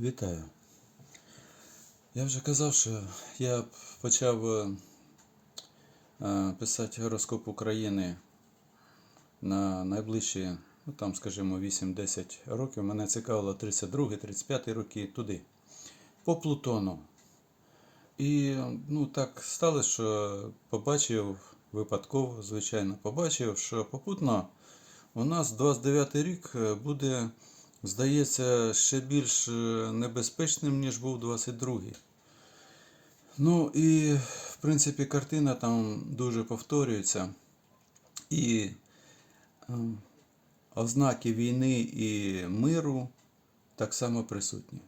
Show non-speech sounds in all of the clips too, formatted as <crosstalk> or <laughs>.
Вітаю. Я вже казав, що я почав е, е, писати гороскоп України на найближчі, ну там, скажімо, 8-10 років. Мене цікавило 32-35 роки туди, по Плутону. І ну, так сталося, що побачив випадково, звичайно, побачив, що попутно у нас 29 рік е, буде, здається, ще більш е, небезпечним, ніж був 22-й. Ну і, в принципі, картина там дуже повторюється. І ем, ознаки війни і миру так само присутні.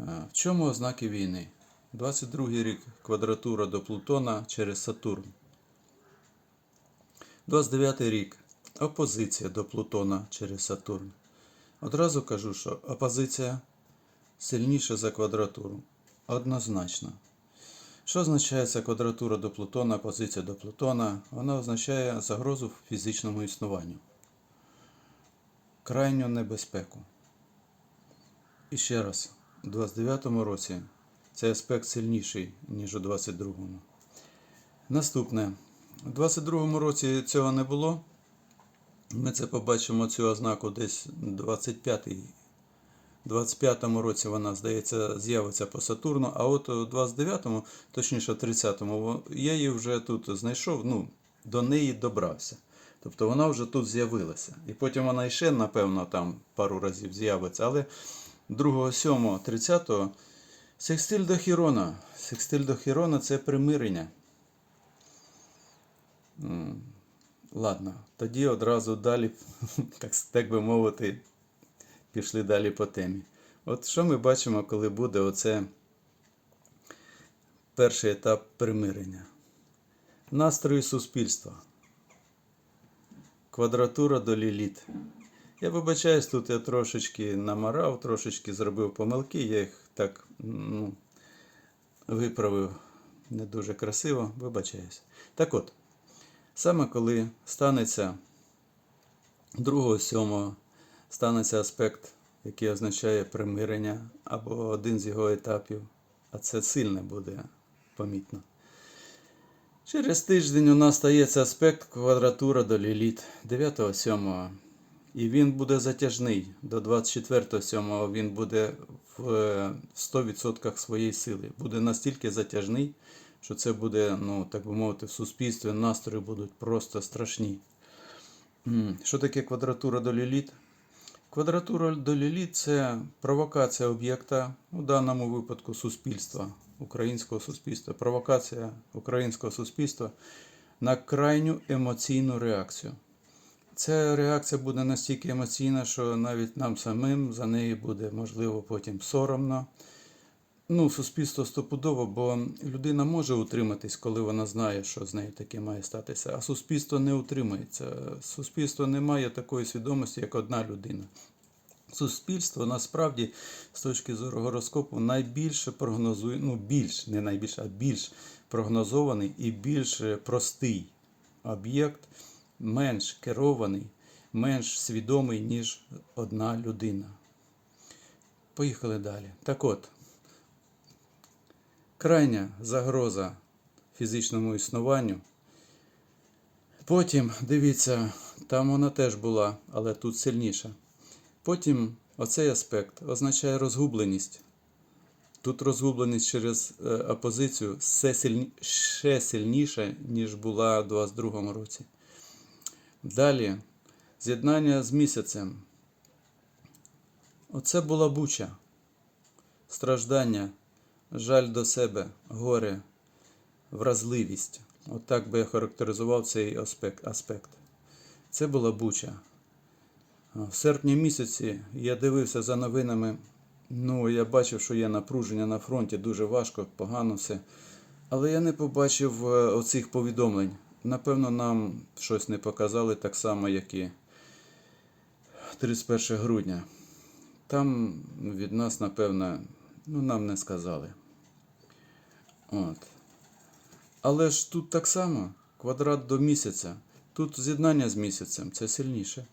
Е, В чому ознаки війни? 22 рік квадратура до Плутона через Сатурн. 29 рік опозиція до Плутона через Сатурн. Одразу кажу, що опозиція сильніша за квадратуру. Однозначно. Що означає ця квадратура до Плутона, опозиція до Плутона? Вона означає загрозу фізичному існуванню. Крайню небезпеку. І ще раз, у 29-му році цей аспект сильніший, ніж у 22-му. Наступне. У 22-му році цього не було. Ми це побачимо цю ознаку десь 25-й. 25-му році вона, здається, з'явиться по Сатурну, а от у 29-му, точніше 30-му, я її вже тут знайшов, ну, до неї добрався. Тобто вона вже тут з'явилася. І потім вона іще, напевно, там пару разів з'явиться. Але 2, 7, 30 секстиль до Хірона. Секстиль до Хірона це примирення. Ладно, тоді одразу далі, <laughs> так, так би мовити, пішли далі по темі. От що ми бачимо, коли буде оце перший етап примирення? Настрої суспільства. Квадратура до ліліт. Я вибачаюсь, тут я трошечки намарав, трошечки зробив помилки, я їх так ну, виправив не дуже красиво, вибачаюсь. Так от, саме коли станеться 2-7 станеться аспект, який означає примирення, або один з його етапів, а це сильне буде помітно. Через тиждень у нас стається аспект квадратура до ліліт 9-7. І він буде затяжний. До 24-7 він буде в е, 100% своєї сили. Буде настільки затяжний, що це буде, ну, так би мовити, в суспільстві настрої будуть просто страшні. Що таке квадратура до ліліт? Квадратура до ліліт це провокація об'єкта, у даному випадку суспільства, українського суспільства, провокація українського суспільства на крайню емоційну реакцію. Ця реакція буде настільки емоційна, що навіть нам самим за неї буде можливо потім соромно. Ну, суспільство стопудово, бо людина може утриматись, коли вона знає, що з нею таке має статися, а суспільство не утримується. Суспільство не має такої свідомості, як одна людина. Суспільство насправді, з точки зору гороскопу, найбільше прогнозує, ну більш, не найбільше, а більш прогнозований і більш простий об'єкт, менш керований, менш свідомий, ніж одна людина. Поїхали далі. Так от, крайня загроза фізичному існуванню. Потім, дивіться, там вона теж була, але тут сильніша. Потім оцей аспект означає розгубленість. Тут розгубленість через е, опозицію все сильні, ще сильніша, ніж була у 22 році. Далі, з'єднання з місяцем. Оце була буча. Страждання, жаль до себе, горе, вразливість. Отак би я характеризував цей аспект. аспект. Це була буча. В серпні місяці я дивився за новинами. Ну, я бачив, що є напруження на фронті, дуже важко, погано все. Але я не побачив е, оцих повідомлень. Напевно, нам щось не показали так само, як і 31 грудня. Там від нас, напевно, ну, нам не сказали. От. Але ж тут так само квадрат до місяця. Тут з'єднання з місяцем це сильніше.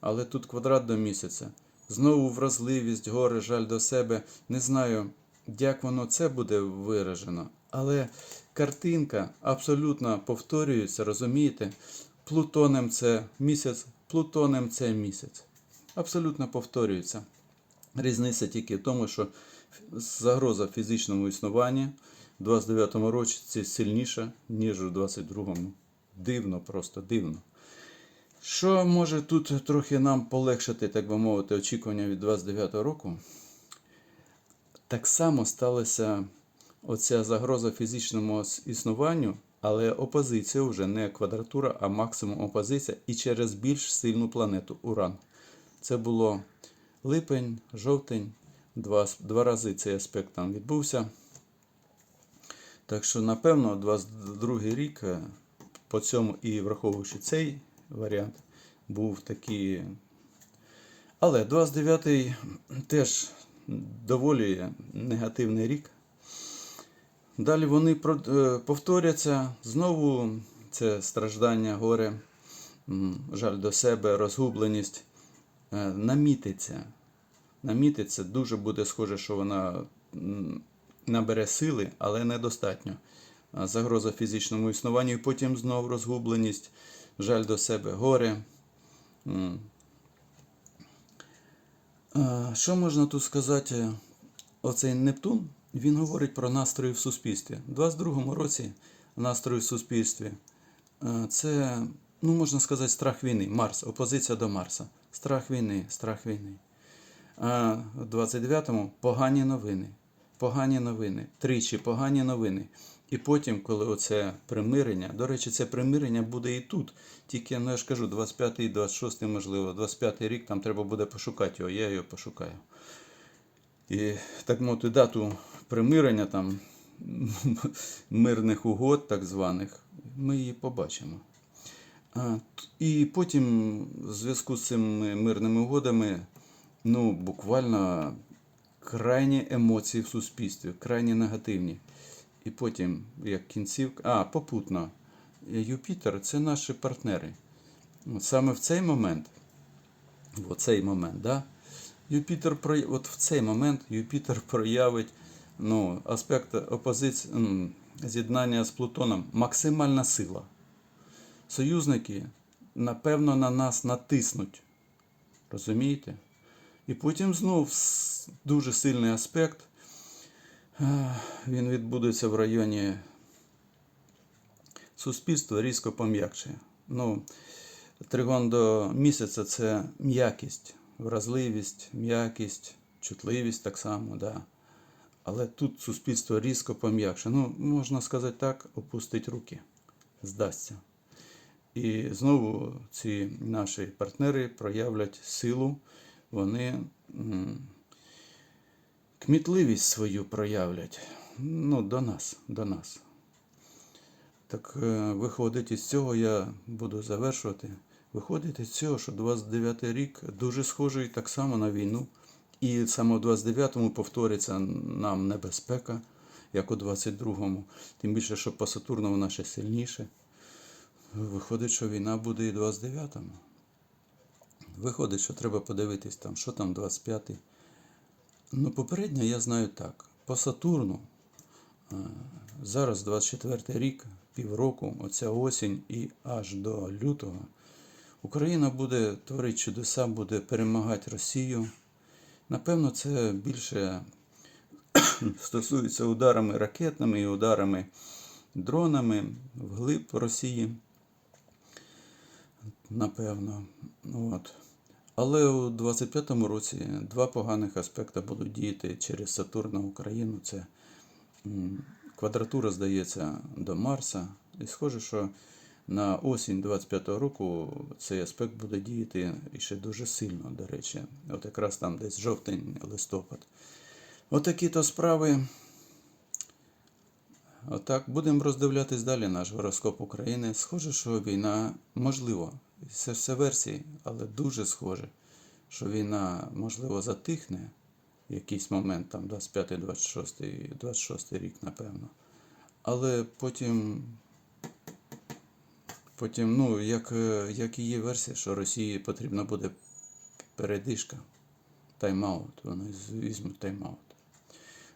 Але тут квадрат до місяця. Знову вразливість, горе, жаль до себе. Не знаю, як воно це буде виражено, але картинка абсолютно повторюється, розумієте? Плутонем це місяць, плутонем це місяць. Абсолютно повторюється. Різниця тільки в тому, що загроза фізичному існуванні в 29-му році сильніша, ніж у 22-му. Дивно, просто дивно. Що може тут трохи нам полегшити, так би мовити, очікування від 29-го року? Так само сталася оця загроза фізичному існуванню, але опозиція вже не квадратура, а максимум опозиція і через більш сильну планету Уран. Це було липень, жовтень, два, два рази цей аспект там відбувся. Так що, напевно, 22 рік е, по цьому і враховуючи цей варіант, був такий. Але 29-й теж доволі негативний рік. Далі вони е, повторяться. Знову це страждання, горе, жаль до себе, розгубленість. Е, Намітиться. Намітиться, дуже буде схоже, що вона набере сили, але недостатньо. Загроза фізичному існуванню, і потім знов розгубленість, жаль до себе, горе. Що можна тут сказати? Оцей Нептун, він говорить про настрої в суспільстві. У 22-му році настрої в суспільстві це, ну можна сказати, страх війни. Марс, опозиція до Марса. Страх війни, страх війни. А в 29-му погані новини. Погані новини. Тричі погані новини. І потім, коли оце примирення, до речі, це примирення буде і тут. Тільки, ну я ж кажу, 25-й, 26-й, можливо, 25-й рік там треба буде пошукати його, я його пошукаю. І так мовити, дату примирення там <laughs> мирних угод, так званих, ми її побачимо. А, І потім, в зв'язку з цими мирними угодами, ну, буквально крайні емоції в суспільстві, крайні негативні. І потім, як кінцівка, а, попутно, Юпітер це наші партнери. От саме в цей момент, в цей момент, да, Юпітер от в цей момент Юпітер <laughs> проявить ну, аспект опозиції, з'єднання з Плутоном, максимальна сила. Союзники, напевно, на нас натиснуть. Розумієте? І потім знов с- дуже сильний аспект. Е, Він відбудеться в районі суспільства різко пом'якшає. Ну, тригон до місяця це м'якість, вразливість, м'якість, чутливість так само, да. Але тут суспільство різко пом'якше. Ну, можна сказати так, опустить руки, здасться. І знову ці наші партнери проявлять силу, вони кмітливість свою проявлять. Ну, до нас, до нас. Так е, виходить із цього, я буду завершувати. Виходить із цього, що 29-й рік дуже схожий так само на війну. І саме в 29-му повториться нам небезпека, як у 22-му. Тим більше, що по Сатурну вона ще сильніше. Виходить, що війна буде і в 29-му. Виходить, що треба подивитись там, що там 25-й. Ну, попередньо я знаю так. По Сатурну е, зараз 24 рік, півроку, оця осінь і аж до лютого. Україна буде творити чудеса, буде перемагати Росію. Напевно, це більше <coughs> стосується ударами ракетними і ударами дронами вглиб Росії. Напевно. От. Але у 25-му році два поганих аспекти будуть діяти через Сатурн на Україну. Це квадратура, здається, до Марса. І схоже, що на осінь 25-го року цей аспект буде діяти ще дуже сильно, до речі. От якраз там десь жовтень, листопад. Отакі то справи. Отак, будемо роздивлятись далі наш гороскоп України. Схоже, що війна можливо. Це все версії, але дуже схоже, що війна, можливо, затихне в якийсь момент, там 25, 26, 26 рік, напевно. Але потім, потім, ну, як, е, як і є версія, що Росії потрібна буде передишка. тайм-аут. Вони візьмуть тайм-аут.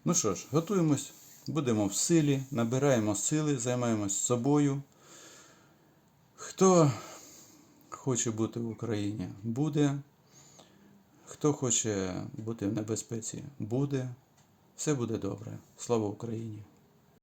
Ну що ж, готуємось, будемо в силі, набираємо сили, займаємось собою. Хто хоче бути в Україні, буде. Хто хоче бути в небезпеці, буде. Все буде добре. Слава Україні!